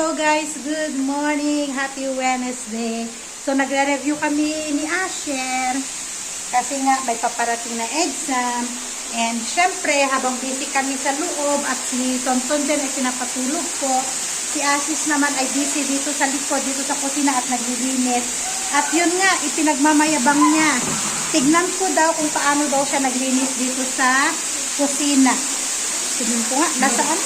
Hello guys, good morning. Happy Wednesday. So nagre-review kami ni Asher kasi nga may paparating na exam. And syempre, habang busy kami sa loob at si Tonton din ay pinapatulog ko, si Asis naman ay busy dito sa likod, dito sa kusina at naglilinis. At yun nga, ipinagmamayabang niya. Tignan ko daw kung paano daw siya naglinis dito sa kusina. Tignan ko nga, nasaan?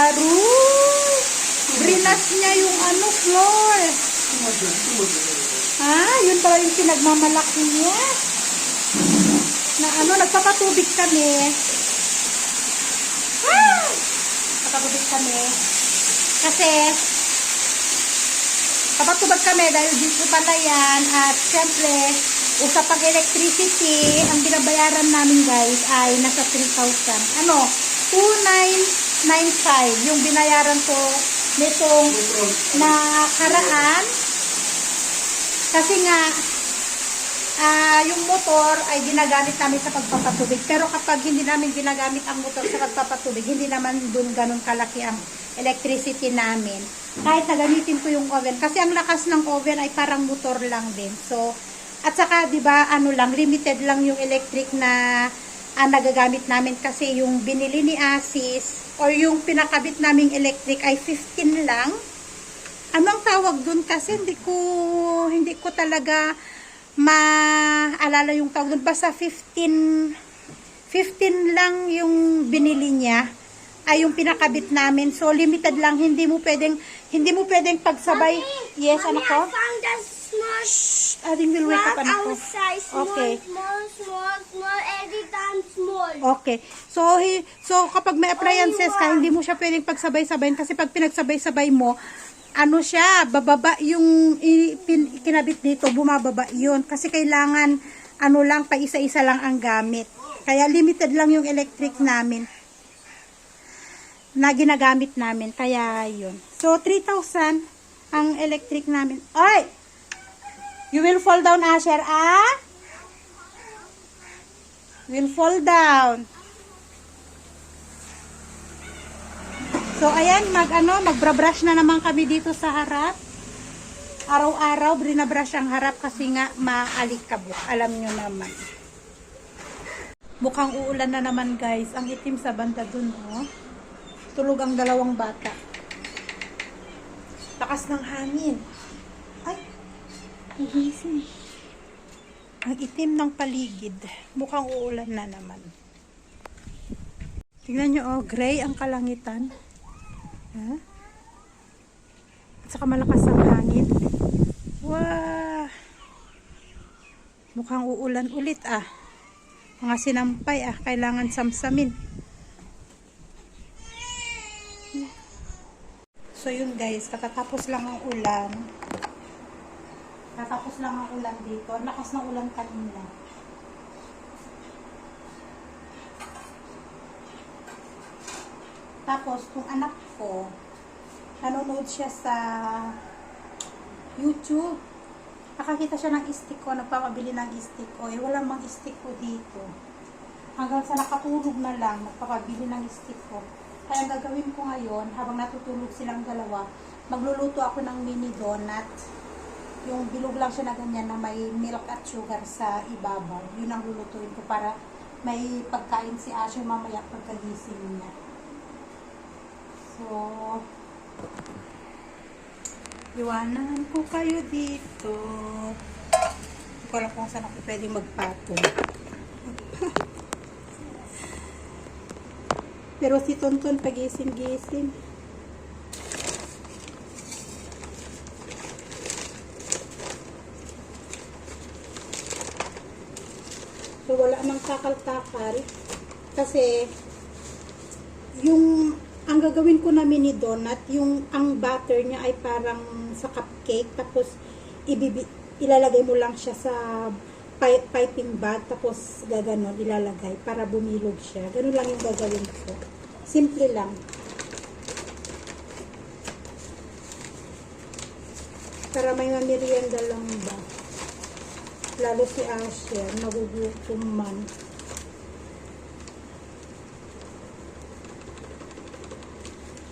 Aru! Brinas niya yung ano, floor. Ah, yun pala yung pinagmamalaki niya. Na ano, nagpapatubig kami. Ah! Nagpapatubig kami. Kasi, papatubag kami dahil dito pala yan. At syempre, usapang electricity, ang binabayaran namin guys ay nasa 3,000. Ano? 2,995 yung binayaran ko nitong nakaraan. Kasi nga, ah yung motor ay ginagamit namin sa pagpapatubig. Pero kapag hindi namin ginagamit ang motor sa pagpapatubig, hindi naman dun ganun kalaki ang electricity namin. Kahit na gamitin ko yung oven. Kasi ang lakas ng oven ay parang motor lang din. So, at saka, di ba, ano lang, limited lang yung electric na ang nagagamit namin kasi yung binili ni Asis or yung pinakabit naming electric ay 15 lang. Anong tawag dun kasi hindi ko hindi ko talaga maalala yung tawag dun. Basta 15 15 lang yung binili niya ay yung pinakabit namin. So limited lang, hindi mo pwedeng hindi mo pwedeng pagsabay. yes, Mommy, anak ko. I found a small Ating will wake up ko. outside. Small, Okay. small, small, small, every time small. Okay. So, hi, so kapag may appliances ka, hindi mo siya pwedeng pagsabay-sabayin kasi pag pinagsabay-sabay mo, ano siya, bababa yung pin- kinabit dito, bumababa yun. Kasi kailangan, ano lang, pa isa-isa lang ang gamit. Kaya limited lang yung electric namin na ginagamit namin. Kaya yun. So, 3,000 ang electric namin. Oy! You will fall down, Asher, ah? will fall down. So, ayan, mag, ano, magbra-brush na naman kami dito sa harap. Araw-araw, brinabrush ang harap kasi nga maalikabok. Alam nyo naman. Mukhang uulan na naman, guys. Ang itim sa banda dun, oh. Tulog ang dalawang bata. Lakas ng hangin. Ay, hihising. Ang itim ng paligid. Mukhang uulan na naman. Tingnan nyo, oh, gray ang kalangitan. Ha? At saka malakas ang hangin. Wow! Mukhang uulan ulit ah. Mga sinampay ah, kailangan samsamin. So yun guys, katatapos lang ang ulan. Katapos lang ang ulan dito. Ang lakas ng ulan kanina. Tapos, kung anak ko, nanonood siya sa YouTube. Nakakita siya ng stick ko, nagpapabili ng stick ko. Eh, wala mang stick ko dito. Hanggang sa nakatulog na lang, nagpapabili ng stick ko. Kaya gagawin ko ngayon, habang natutulog silang dalawa, magluluto ako ng mini donut. Yung bilog lang siya na ganyan na may milk at sugar sa ibabaw. Yun ang lulutuin ko para may pagkain si Asher mamaya pagkagising niya. So, iwanan ko kayo dito. Hindi ko alam kung saan ako pwedeng magpatong. Pero si Tonton pagising-gising. So, takal-takal. Kasi, yung ang gagawin ko na mini donut, yung ang butter niya ay parang sa cupcake, tapos ibibi, ilalagay mo lang siya sa pi- piping bag, tapos gaganon, ilalagay para bumilog siya. Ganun lang yung gagawin ko. Simple lang. Para may mamirienda lang. Lalo si Asher, magugutom man.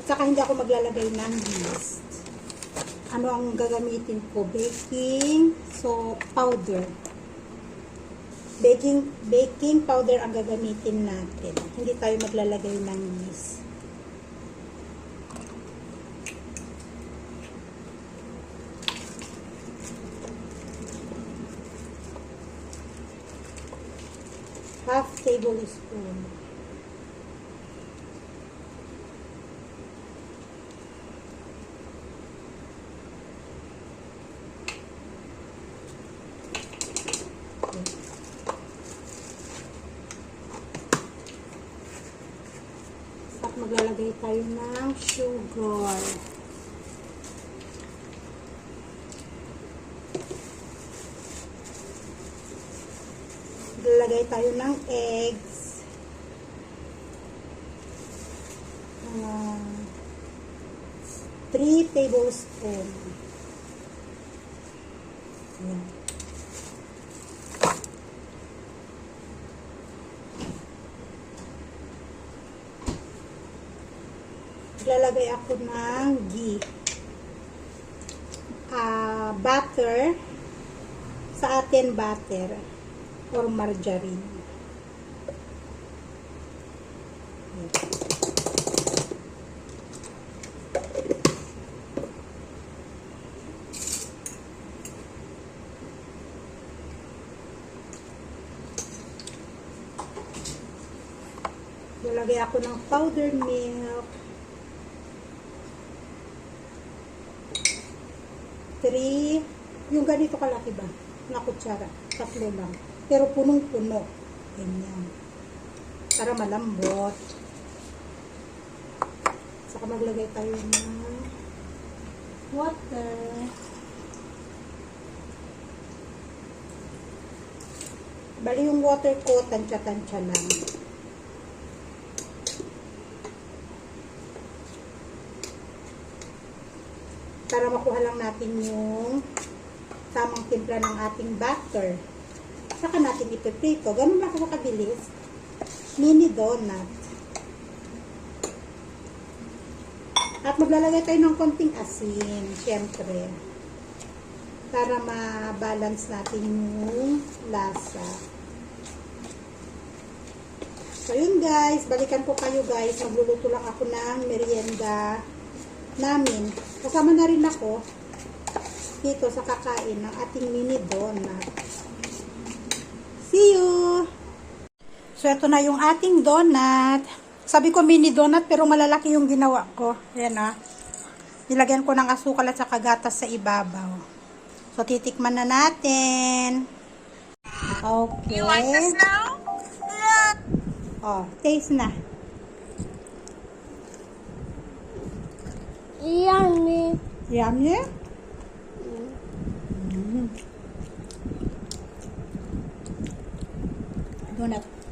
Sa Saka hindi ako maglalagay ng yeast. Ano ang gagamitin ko? Baking so powder. Baking baking powder ang gagamitin natin. Hindi tayo maglalagay ng yeast. Tablespoon. Maglalagay tayo ng sugar. Maglalagay tayo ng eggs. Uh, 3 tablespoon. Ayan. Lalagay ako ng ghee. Ah, butter. Sa atin butter or margarine. Lalagay ako ng powdered milk. 3, yung ganito kalaki ba? Na kutsara. Tatlo lang. Pero punong-puno. Ganyan. Para malambot. Saka maglagay tayo ng water. Bali yung water ko, tansya-tansya lang. para makuha lang natin yung tamang timpla ng ating batter. Saka natin ipiprito. Ganun lang ako kabilis. Mini donut. At maglalagay tayo ng konting asin, syempre. Para ma-balance natin yung lasa. So yun guys, balikan ko kayo guys. Magluluto lang ako ng merienda namin. Kasama na rin ako dito sa kakain ng ating mini donut. See you! So, ito na yung ating donut. Sabi ko mini donut pero malalaki yung ginawa ko. Ayan ah. Nilagyan ko ng asukal at saka gatas sa ibabaw. So, titikman na natin. Okay. You like this now? Oh, taste na. Yummy. Yummy? Mm. Donut.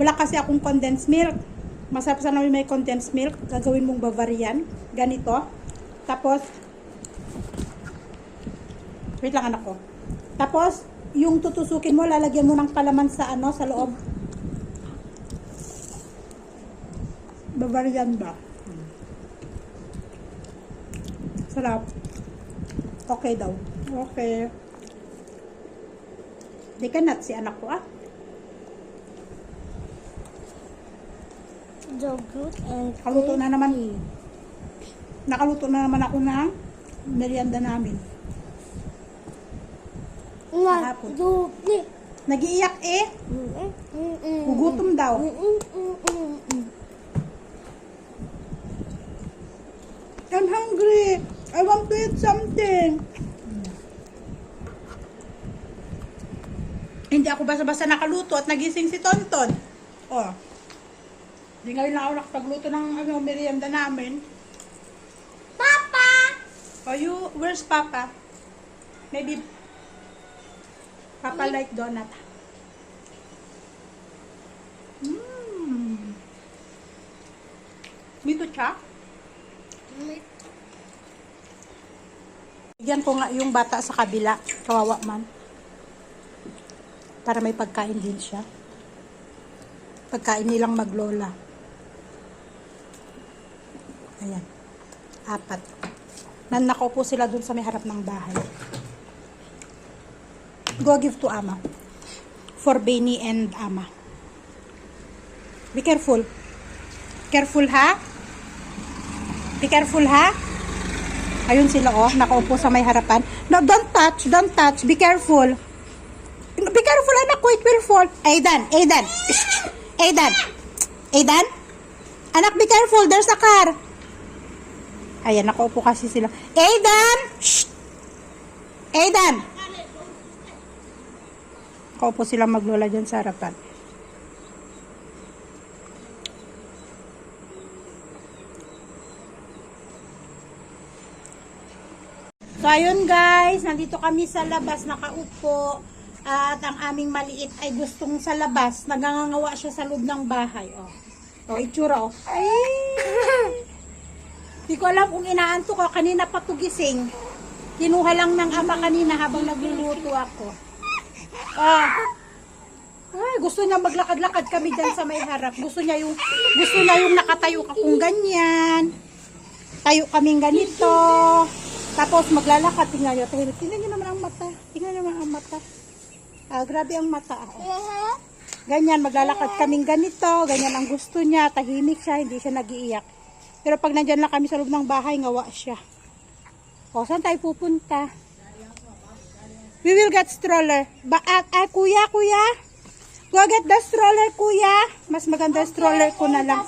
Wala kasi akong condensed milk. Masarap sana may condensed milk. Gagawin mong Bavarian. Ganito. Tapos, wait lang anak ko. Tapos, yung tutusukin mo, lalagyan mo ng palaman sa ano, sa loob. Bavarian ba? Sarap. Okay daw. Okay. Di ka nut si anak ko ah. So good and Nakaluto na naman. Nakaluto na naman ako ng merienda namin. One, Hapon. two, three. Nagiiyak eh. Gugutom daw. I'm hungry. I want to eat something. Hindi ako basta-basta nakaluto at nagising si Tonton. Oh. Di ngayon lang ako nakapagluto ng ano, merienda namin. Papa! Oh, you, where's Papa? Maybe Papa like donut. Mmm. Mito cha? Bigyan ko nga yung bata sa kabila. Kawawa man. Para may pagkain din siya. Pagkain nilang maglola. Ayan. apat. Na nakaupo sila dun sa may harap ng bahay. Go give to Ama. For Benny and Ama. Be careful. Careful ha? Be careful ha? Ayun sila oh, nakaupo sa may harapan. No, don't touch, don't touch. Be careful. Be careful anak ko, it will fall. Aidan, Aidan. Aidan. Aidan? Anak, be careful, there's a car. Ayan, nakaupo kasi sila. Aidan! Shh! Aidan! Nakaupo sila maglola dyan sa harapan. So, ayun guys, nandito kami sa labas, nakaupo. At ang aming maliit ay gustong sa labas. Nagangangawa siya sa loob ng bahay. Oh. Oh, itsura oh. Ay! Hindi ko alam kung inaanto ko. Kanina pa to. Kinuha lang ng ama kanina habang nagluluto ako. Ah. Ay, gusto niya maglakad-lakad kami dyan sa may harap. Gusto niya yung, gusto niya yung nakatayo ka kung ganyan. Tayo kaming ganito. Tapos maglalakad. Tingnan niyo. Tingnan, niyo naman ang mata. Tingnan niyo naman ang mata. Ah, grabe ang mata. ah. Ganyan, maglalakad kaming ganito. Ganyan ang gusto niya. Tahimik siya. Hindi siya nagiiyak. Pero pag nandyan lang kami sa loob ng bahay, ngawa siya. O, saan tayo pupunta? We will get stroller. Ba ah, ah, kuya, kuya? Go get the stroller, kuya. Mas maganda stroller ko na lang.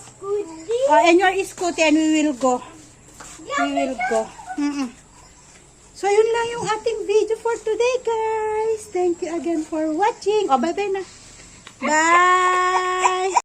Oh, and your scooty and we will go. We will go. Mm-mm. So, yun lang yung ating video for today, guys. Thank you again for watching. Oh, bye-bye na. Bye!